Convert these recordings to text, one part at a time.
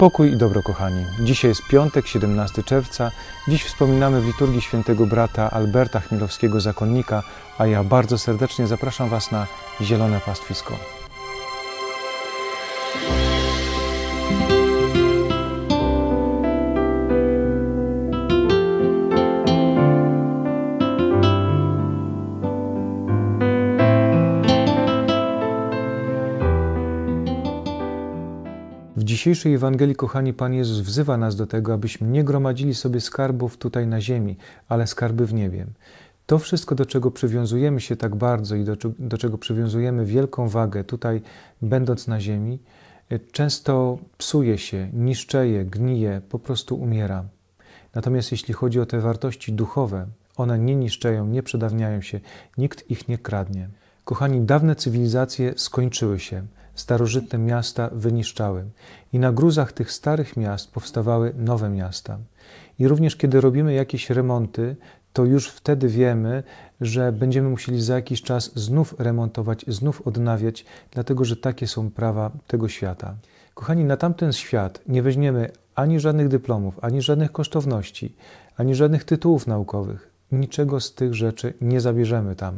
Pokój i dobro, kochani. Dzisiaj jest piątek, 17 czerwca. Dziś wspominamy w liturgii świętego brata Alberta Chmielowskiego Zakonnika, a ja bardzo serdecznie zapraszam Was na Zielone Pastwisko. Dzisiejszej Ewangelii, kochani, Pan Jezus wzywa nas do tego, abyśmy nie gromadzili sobie skarbów tutaj na ziemi, ale skarby w niebie. To wszystko, do czego przywiązujemy się tak bardzo i do, do czego przywiązujemy wielką wagę tutaj, będąc na ziemi, y, często psuje się, niszczeje, gnije, po prostu umiera. Natomiast jeśli chodzi o te wartości duchowe, one nie niszczeją, nie przedawniają się, nikt ich nie kradnie. Kochani, dawne cywilizacje skończyły się, starożytne miasta wyniszczały i na gruzach tych starych miast powstawały nowe miasta. I również kiedy robimy jakieś remonty, to już wtedy wiemy, że będziemy musieli za jakiś czas znów remontować, znów odnawiać, dlatego że takie są prawa tego świata. Kochani, na tamten świat nie weźmiemy ani żadnych dyplomów, ani żadnych kosztowności, ani żadnych tytułów naukowych. Niczego z tych rzeczy nie zabierzemy tam.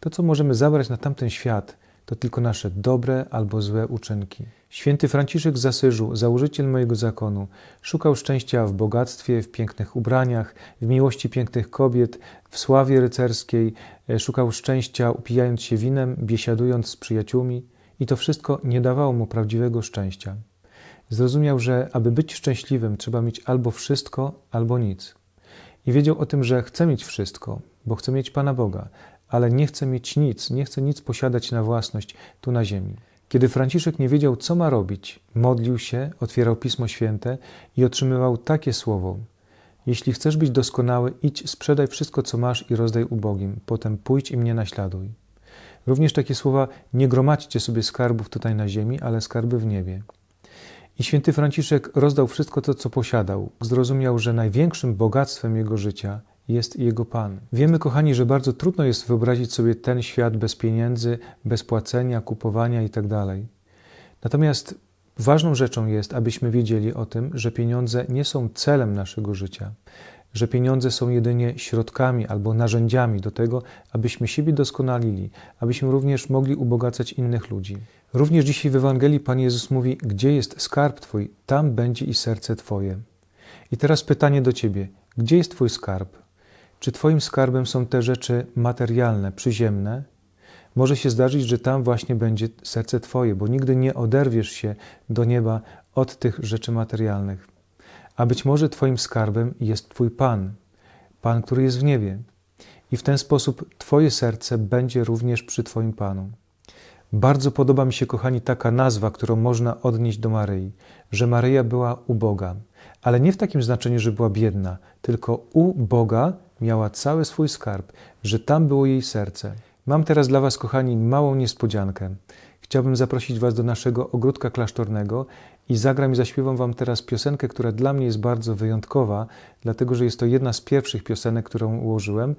To, co możemy zabrać na tamten świat, to tylko nasze dobre albo złe uczynki. Święty Franciszek z założyciel mojego zakonu, szukał szczęścia w bogactwie, w pięknych ubraniach, w miłości pięknych kobiet, w sławie rycerskiej, e, szukał szczęścia upijając się winem, biesiadując z przyjaciółmi i to wszystko nie dawało mu prawdziwego szczęścia. Zrozumiał, że aby być szczęśliwym, trzeba mieć albo wszystko, albo nic. I wiedział o tym, że chce mieć wszystko, bo chce mieć Pana Boga, ale nie chce mieć nic, nie chce nic posiadać na własność tu na ziemi. Kiedy Franciszek nie wiedział, co ma robić, modlił się, otwierał Pismo Święte i otrzymywał takie słowo: Jeśli chcesz być doskonały, idź, sprzedaj wszystko, co masz i rozdaj ubogim, potem pójdź i mnie naśladuj. Również takie słowa: Nie gromadźcie sobie skarbów tutaj na ziemi, ale skarby w niebie. I święty Franciszek rozdał wszystko to, co posiadał. Zrozumiał, że największym bogactwem jego życia jest jego Pan. Wiemy, kochani, że bardzo trudno jest wyobrazić sobie ten świat bez pieniędzy, bez płacenia, kupowania itd. Natomiast ważną rzeczą jest, abyśmy wiedzieli o tym, że pieniądze nie są celem naszego życia, że pieniądze są jedynie środkami albo narzędziami do tego, abyśmy siebie doskonalili, abyśmy również mogli ubogacać innych ludzi. Również dzisiaj w Ewangelii Pan Jezus mówi: Gdzie jest skarb Twój, tam będzie i serce Twoje. I teraz pytanie do Ciebie: gdzie jest Twój skarb? Czy Twoim skarbem są te rzeczy materialne, przyziemne? Może się zdarzyć, że tam właśnie będzie serce Twoje, bo nigdy nie oderwiesz się do nieba od tych rzeczy materialnych. A być może Twoim skarbem jest Twój Pan, Pan, który jest w niebie. I w ten sposób Twoje serce będzie również przy Twoim Panu. Bardzo podoba mi się, kochani, taka nazwa, którą można odnieść do Maryi, że Maryja była u Boga, ale nie w takim znaczeniu, że była biedna, tylko u Boga miała cały swój skarb, że tam było jej serce. Mam teraz dla Was, kochani, małą niespodziankę. Chciałbym zaprosić Was do naszego ogródka klasztornego i zagram i zaśpiewam Wam teraz piosenkę, która dla mnie jest bardzo wyjątkowa, dlatego że jest to jedna z pierwszych piosenek, którą ułożyłem.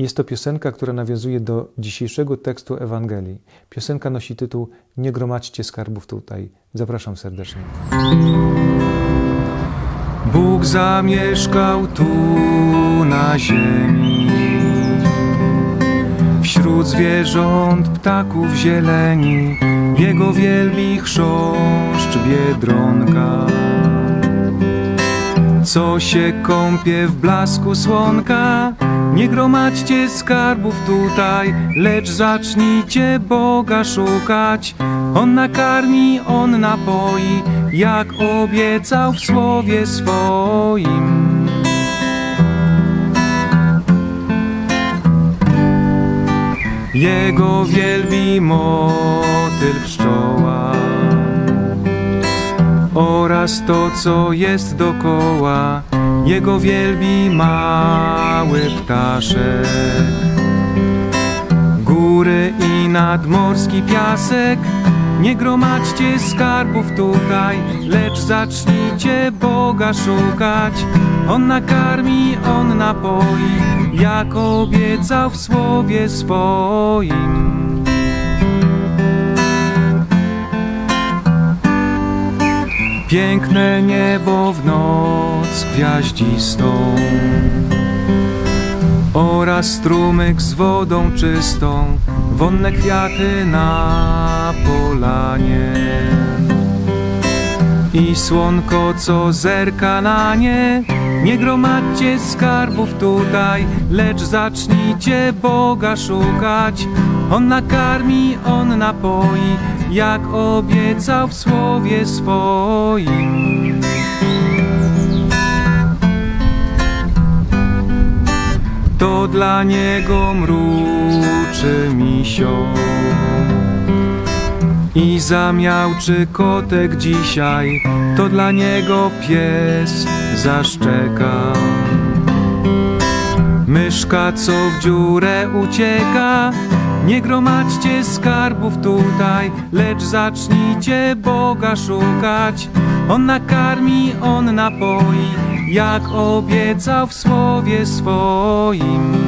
Jest to piosenka, która nawiązuje do dzisiejszego tekstu Ewangelii. Piosenka nosi tytuł Nie gromadźcie skarbów tutaj. Zapraszam serdecznie. Bóg zamieszkał tu na ziemi. Wśród zwierząt, ptaków zieleni, Jego wielbi chrząszcz biedronka. Co się kąpie w blasku słonka, nie gromadźcie skarbów tutaj, lecz zacznijcie Boga szukać. On nakarmi, On napoi, jak obiecał w słowie swoim. Jego wielbi motyl pszczoła oraz to, co jest dokoła. Jego wielbi mały ptaszek. Góry i nadmorski piasek. Nie gromadźcie skarbów tutaj, lecz zacznijcie Boga szukać. On nakarmi, On napoi, jak obiecał w słowie swoim. Piękne niebo w noc gwiaździstą oraz strumyk z wodą czystą, wonne kwiaty na polanie. I słonko, co zerka na nie, nie gromadźcie skarbów tutaj, lecz zacznijcie Boga szukać. On nakarmi, On napoi, jak obiecał w słowie swoim. To dla niego mruczy misio. I zamiałczy kotek dzisiaj, to dla niego pies zaszczeka. Myszka, co w dziurę ucieka, nie gromadźcie skarbów tutaj, lecz zacznijcie Boga szukać. On nakarmi, on napoi, jak obiecał w słowie swoim.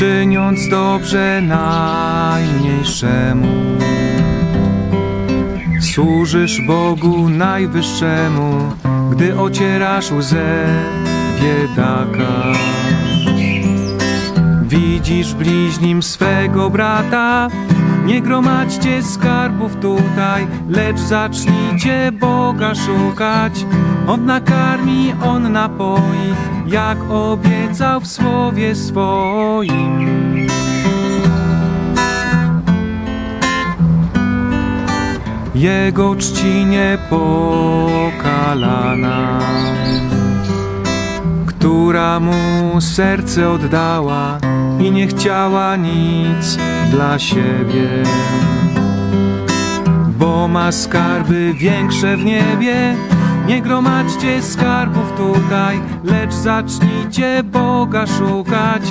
czyniąc dobrze najmniejszemu. Służysz Bogu Najwyższemu, gdy ocierasz łzę biedaka. Widzisz bliźnim swego brata, nie gromadźcie skarbów tutaj, lecz zacznijcie Boga szukać. On nakarmi, On napoi, jak obiecał w słowie swoim. Jego czci niepokalana, która mu serce oddała i nie chciała nic dla siebie bo ma skarby większe w niebie. Nie gromadźcie skarbów tutaj, lecz zacznijcie Boga szukać.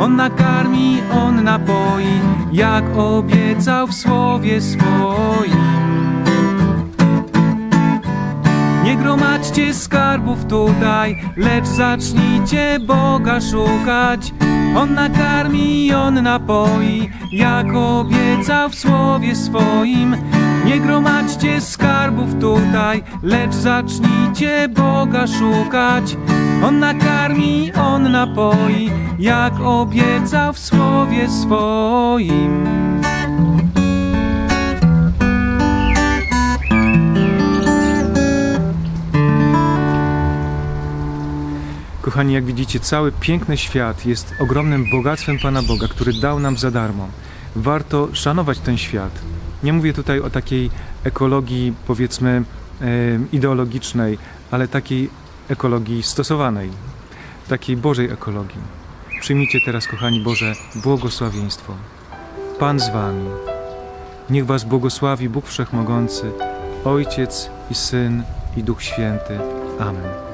On nakarmi, on napoi, jak obiecał w słowie swoim. Nie gromadźcie skarbów tutaj, lecz zacznijcie Boga szukać. On nakarmi on napoi, jak obiecał w słowie swoim. Nie gromadźcie skarbów tutaj, lecz zacznijcie Boga szukać. On nakarmi, on napoi, jak obiecał w słowie swoim. Kochani, jak widzicie, cały piękny świat jest ogromnym bogactwem Pana Boga, który dał nam za darmo. Warto szanować ten świat. Nie mówię tutaj o takiej ekologii, powiedzmy, ideologicznej, ale takiej ekologii stosowanej, takiej Bożej ekologii. Przyjmijcie teraz, kochani Boże, błogosławieństwo. Pan z Wami. Niech Was błogosławi Bóg Wszechmogący, Ojciec i Syn i Duch Święty. Amen.